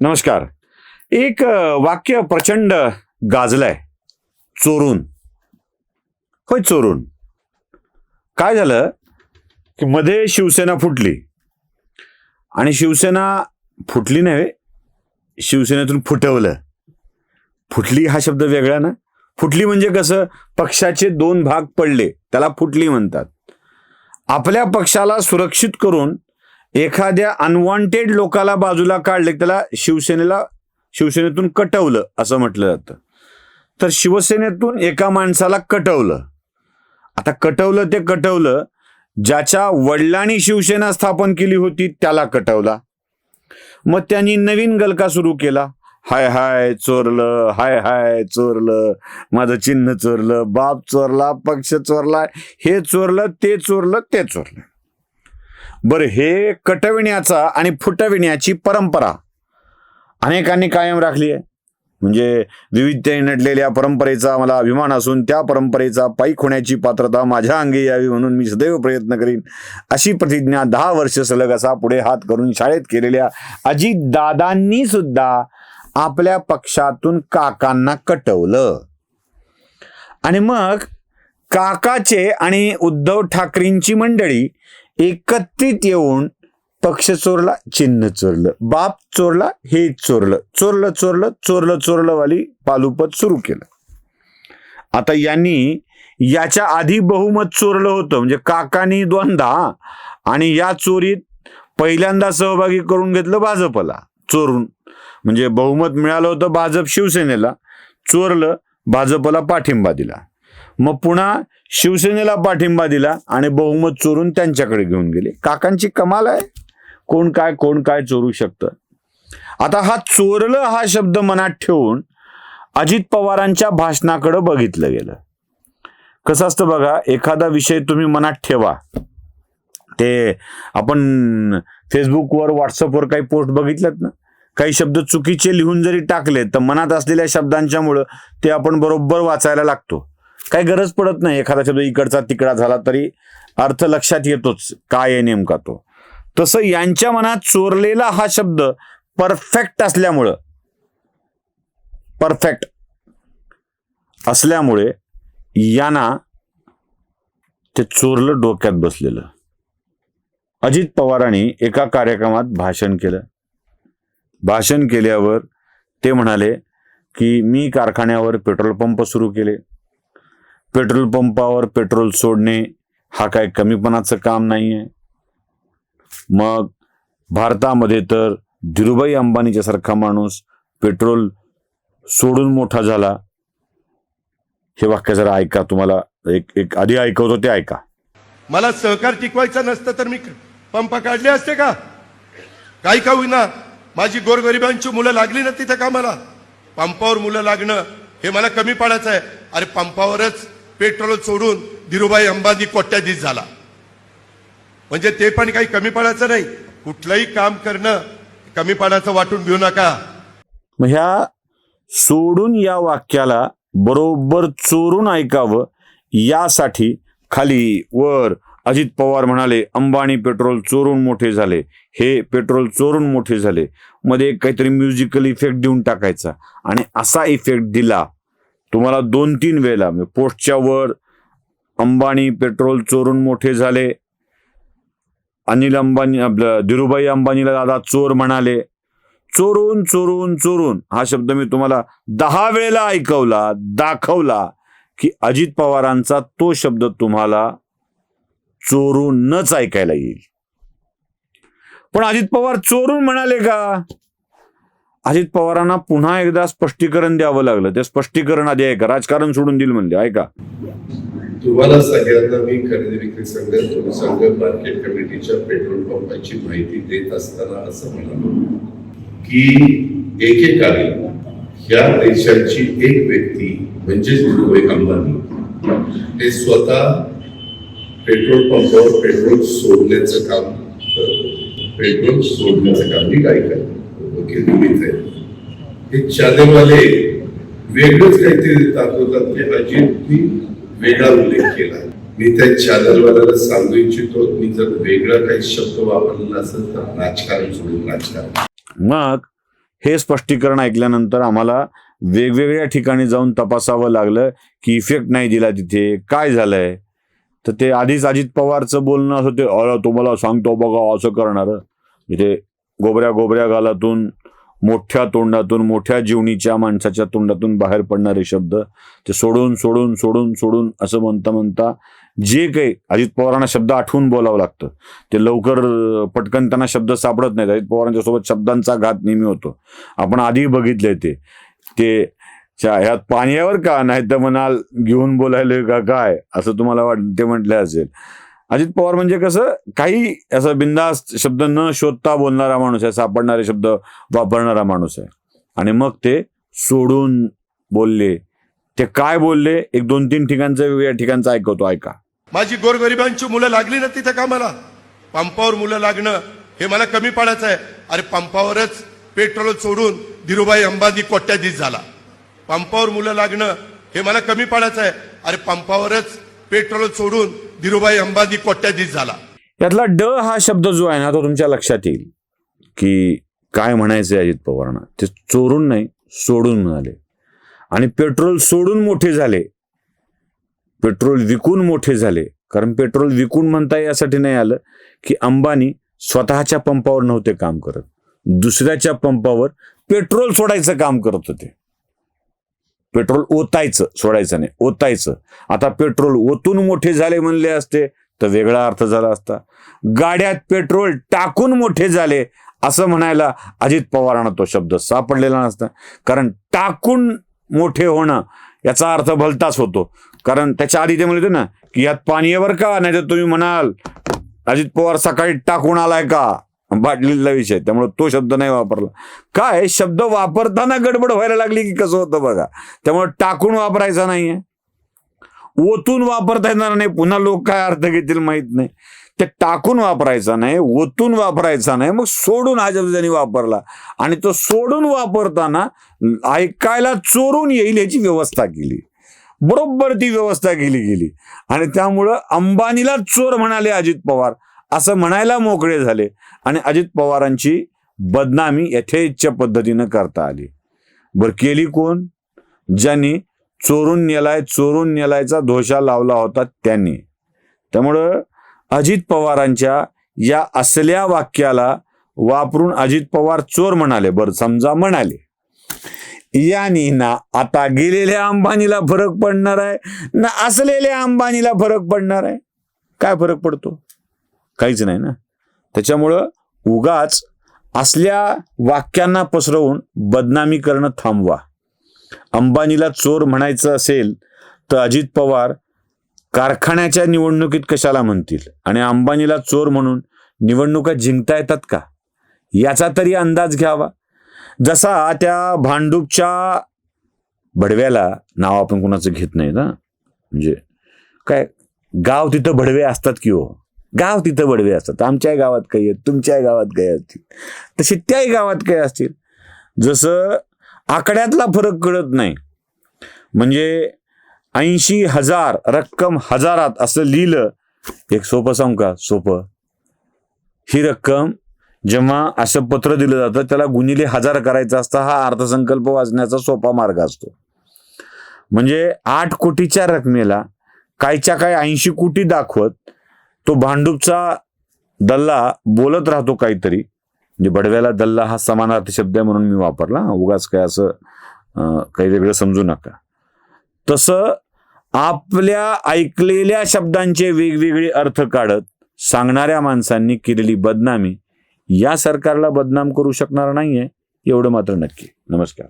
नमस्कार. एक वाक्य प्रचंड गाजलंय. चोरून. होय चोरून. काय झालं? की मध्ये शिवसेना फुटली. आणि शिवसेना फुटली नाही शिवसेनेतून फुटवलं. फुटली हा शब्द वेगळा ना? फुटली म्हणजे कसं? पक्षाचे दोन भाग पडले त्याला फुटली म्हणतात. आपल्या पक्षाला सुरक्षित करून एखाद्या अनवॉन्टेड लोकाला बाजूला काढले त्याला शिवसेनेला शिवसेनेतून कटवलं असं म्हटलं जातं. तर शिवसेनेतून एका माणसाला कटवलं. आता कटवलं ते कटवलं ज्याच्या वडिलांनी शिवसेना स्थापन केली होती त्याला कटवला. मग त्यांनी नवीन गलका सुरू केला. हाय हाय चोरलं हाय हाय चोरलं माझं चिन्ह चोरलं बाप चोरला पक्ष चोरला हे चोरलं ते चोरलं ते चोरलं. बरं हे कटविण्याचा आणि फुटविण्याची परंपरा अनेकांनी कायम राखली आहे. म्हणजे विविधतेने नटलेल्या परंपरेचा मला अभिमान असून त्या परंपरेचा पाईक होण्याची पात्रता माझ्या अंगी यावी म्हणून मी सदैव प्रयत्न करीन. अशी प्रतिज्ञा दहा वर्ष सलग असा पुढे हात करून शाळेत केलेल्या अजित दादांनी सुद्धा आपल्या पक्षातून काकांना कटवलं. आणि मग काकाचे आणि उद्धव ठाकरेंची मंडळी एकत्रित येऊन पक्ष चोरला चिन्ह चोरलं. बाप चोरला हे चोरलं. चोरलं चोरलं चोरलं चोरलं वाली पालुपत सुरू केलं. आता यांनी याच्या आधी बहुमत चोरलं होतं म्हणजे काकानी द्वंदा आणि या चोरीत पहिल्यांदा सहभागी करून घेतलं भाजपला चोरून. म्हणजे बहुमत मिळालं होतं भाजप शिवसेनेला चोरलं भाजपला पाठिंबा दिला. मग पुन्हा शिवसेनेला पाठिंबा दिला आणि बहुमत चोरून त्यांच्याकडे घेऊन गेले. काकांची कमाल आहे. कोण काय कोण काय चोरू शकतं? आता हा चोरलं हा शब्द मनात ठेवून अजित पवारांच्या भाषणाकडे बघितलं गेलं. कसं असतं बघा एखादा विषय तुम्ही मनात ठेवा. ते आपण फेसबुकवर व्हॉट्सअपवर काही पोस्ट बघितल्यात ना? काही शब्द चुकीचे लिहून जरी टाकले तर मनात असलेल्या शब्दांच्यामुळं ते आपण बरोबर वाचायला लागतो. काही गरज पडत नाही. एखादा शब्द इकडचा तिकडा झाला तरी अर्थ लक्षात येतोच काय आहे नेमका तो. तसं यांच्या मनात चोरलेला हा शब्द परफेक्ट असल्यामुळं परफेक्ट असल्यामुळे यांना ते चोरलं डोक्यात बसलेलं. अजित पवारांनी एका कार्यक्रमात भाषण केलं. भाषण केल्यावर ते म्हणाले की मी कारखान्यावर पेट्रोल पंप सुरू केले. पेट्रोल पंपावर पेट्रोल सोडणे हा काय कमीपणाचं काम नाही आहे मग भारतामध्ये तर धीरुभाई अंबानीच्या सारखा माणूस पेट्रोल सोडून मोठा झाला. हे वाक्य जरा ऐका तुम्हाला एक एक आधी ऐकवतो ते ऐका. मला सहकार टिकवायचा नसतं तर मी पंप काढले असते का? काही का होईना माझी गोरगरिबांची मुलं लागली ना तिथे का मला? पंपावर मुलं लागणं हे मला कमी पडायचं आहे अरे पंपावरच पेट्रोल चोरून धीरुभाई अंबानी कोट्याधीश झाला. म्हणजे ते पण काही कमी पडायचं नाही. कुठलंही काम करणं कमीपणाचं वाटून घेऊ नका. मग ह्या सोडून या वाक्याला बरोबर चोरून ऐकावं यासाठी खाली वर अजित पवार म्हणाले अंबानी पेट्रोल चोरून मोठे झाले. हे पेट्रोल चोरून मोठे झाले. मध्ये काहीतरी म्युझिकल इफेक्ट देऊन टाकायचा. आणि असा इफेक्ट दिला. तुम्हाला दोन तीन वेळेला म्हणजे पोस्टच्या वर अंबानी पेट्रोल चोरून मोठे झाले. अनिल अंबानी आपलं धीरुभाई अंबानीला दादा चोर म्हणाले. चोरून चोरून चोरून हा शब्द मी तुम्हाला दहा वेळेला ऐकवला दाखवला की अजित पवारांचा तो शब्द तुम्हाला चोरूनच ऐकायला येईल. पण अजित पवार चोरून म्हणाले का? अजित पवारांना पुन्हा एकदा स्पष्टीकरण द्यावं लागलं. ते स्पष्टीकरण आधी ऐका. राजकारण सोडून देईल म्हणजे ऐका. तुम्हाला सगळ्यांना मी खरेदी विक्री संघ संघ मार्केट कमिटीच्या पेट्रोल पंपाची माहिती देत असताना असं म्हणालो. की एकेकाळी या देशाची एक व्यक्ती म्हणजेच अंबानी हे स्वतः पेट्रोल पंपावर पेट्रोल सोडण्याचं काम पेट्रोल सोडण्याचं काम मी काय करतो? निमित्त आहे. हे चादरवाले वेगळंच काहीतरी दाखवतात ते अजितनी वेगळा उल्लेख केला. मी त्या चादरवाल्याला सांगू इच्छितो मी जर वेगळा काही शब्द वापरला असेल तर राजकारण सोडून राजकारण मग हे स्पष्टीकरण ऐकल्यानंतर आम्हाला वेगवेगळ्या ठिकाणी जाऊन तपासावं लागलं की इफेक्ट नाही दिला तिथे. काय झालंय? तर ते आधीच अजित पवारचं बोलणं असं ते अरे तुम्हाला सांगतो बघा असं करणार. इथे गोबऱ्या गोबऱ्या गालातून मोठ्या तोंडातून मोठ्या जीवनीच्या माणसाच्या तोंडातून बाहेर पडणारे शब्द ते सोडून सोडून सोडून सोडून असं म्हणता म्हणता जे काही अजित पवारांना शब्द आठवून बोलावं लागतं. ते लवकर पटकन त्यांना शब्द सापडत नाहीत. अजित पवारांच्या सोबत शब्दांचा घात नेहमी होतो. आपण आधी बघितले ते. ते च्या- ह्यात पाण्यावर का? नाही तर म्हणाल घेऊन बोलायले का काय? असं तुम्हाला वाट ते म्हटलं असेल. अजित पवार म्हणजे कसं काही असं बिंदास्त शब्द न शोधता बोलणारा माणूस आहे सापडणारे शब्द वापरणारा माणूस आहे. आणि मग ते सोडून बोलले. ते काय बोलले? एक दोन तीन ठिकाणचं वेगवेगळ्या ठिकाणचं ऐकवतो ऐका. माझी गोरगरिबांची मुलं लागली ना का कामाला. पंपावर मुलं लागणं हे मला कमी पडायचं आहे. अरे पंपावरच पेट्रोल सोडून धीरुभाई अंबानी कोट्याधीश झाला. पंपावर मुलं लागणं हे मला कमी पडायचं आहे. अरे पंपावरच पेट्रोल सोडून धीरुभाई अंबानी कोट्याधीश झाला. यातला ड हा शब्द जो आहे ना तो तुमच्या लक्षात येईल. की काय म्हणायचं अजित पवारांना? ते चोरून नाही सोडून म्हणाले. आणि पेट्रोल सोडून मोठे झाले. पेट्रोल विकून मोठे झाले. कारण पेट्रोल विकून म्हणता यासाठी नाही आलं की अंबानी स्वतःच्या पंपावर नव्हते काम करत. दुसऱ्याच्या पंपावर पेट्रोल सोडायचं काम करत होते. पेट्रोल ओतायचं सोडायचं नाही ओतायचं. आता पेट्रोल ओतून मोठे झाले म्हणले असते तर वेगळा अर्थ झाला असता. गाड्यात पेट्रोल टाकून मोठे झाले असं म्हणायला अजित पवारांना तो शब्द सापडलेला नसता. कारण टाकून मोठे होणं याचा अर्थ भलताच होतो. कारण त्याच्या आधी ते म्हणले ना की यात पाणी आहे बरं का? नाही तर तुम्ही म्हणाल अजित पवार सकाळी टाकून आलाय का? बाटलीला विषय त्यामुळे तो शब्द नाही वापरला. काय? शब्द वापरताना गडबड व्हायला लागली की कसं होतं बघा? त्यामुळे टाकून वापरायचा नाहीये. ओतून वापरता येणार नाही. पुन्हा लोक काय अर्थ घेतील माहीत नाही. ते टाकून वापरायचा नाही ओतून वापरायचा नाही. मग सोडून हा शब्द त्यांनी वापरला. आणि तो सोडून वापरताना ऐकायला चोरून येईल याची व्यवस्था केली. बरोबर ती व्यवस्था केली गेली. आणि त्यामुळं अंबानीला चोर म्हणाले अजित पवार. असं म्हणायला मोकळे झाले आणि अजित पवारांची बदनामी यथेच्छ पद्धतीनं करता आली. बर केली कोण? ज्यांनी चोरून नेलाय चोरून नेलायचा धोशा लावला होता त्यांनी. त्यामुळं अजित पवारांच्या या असल्या वाक्याला वापरून अजित पवार चोर म्हणाले. बरं समजा म्हणाले यानी ना आता गेलेल्या अंबानीला फरक पडणार आहे ना असलेल्या अंबानीला फरक पडणार आहे. काय फरक पडतो? काहीच नाही ना. त्याच्यामुळं उगाच असल्या वाक्यांना पसरवून बदनामी करणं थांबवा. अंबानीला चोर म्हणायचं असेल तर अजित पवार कारखान्याच्या निवडणुकीत कशाला म्हणतील? आणि अंबानीला चोर म्हणून निवडणुका जिंकता येतात का? याचा तरी अंदाज घ्यावा. जसा त्या भांडूपच्या भडव्याला नाव आपण कोणाचं घेत नाही ना म्हणजे काय गाव तिथं भडवे असतात की हो? गाव तिथं बडवे असतात. आमच्या गावात काही आहेत तुमच्या गावात काही असतील. तसे त्याही गावात काही असतील. जसं आकड्यातला फरक कळत नाही. म्हणजे ऐंशी हजार रक्कम हजारात असं लिहिलं एक सोपं सांगू का? सोपं. ही रक्कम जेव्हा असं पत्र दिलं जातं त्याला गुणिले हजार करायचा असता हा अर्थसंकल्प वाचण्याचा सोपा मार्ग असतो. म्हणजे आठ कोटीच्या रकमेला कायच्या काय ऐंशी कोटी दाखवत तो भांडूपचा दल्ला बोलत राहतो काहीतरी. म्हणजे बडव्याला दल्ला हा समानार्थी शब्द आहे म्हणून मी वापरला. उगाच काय असं काही वेगळं समजू नका. तसं आपल्या ऐकलेल्या शब्दांचे वेगवेगळे अर्थ काढत सांगणाऱ्या माणसांनी केलेली बदनामी या सरकारला बदनाम करू शकणार नाहीये एवढं मात्र नक्की. नमस्कार.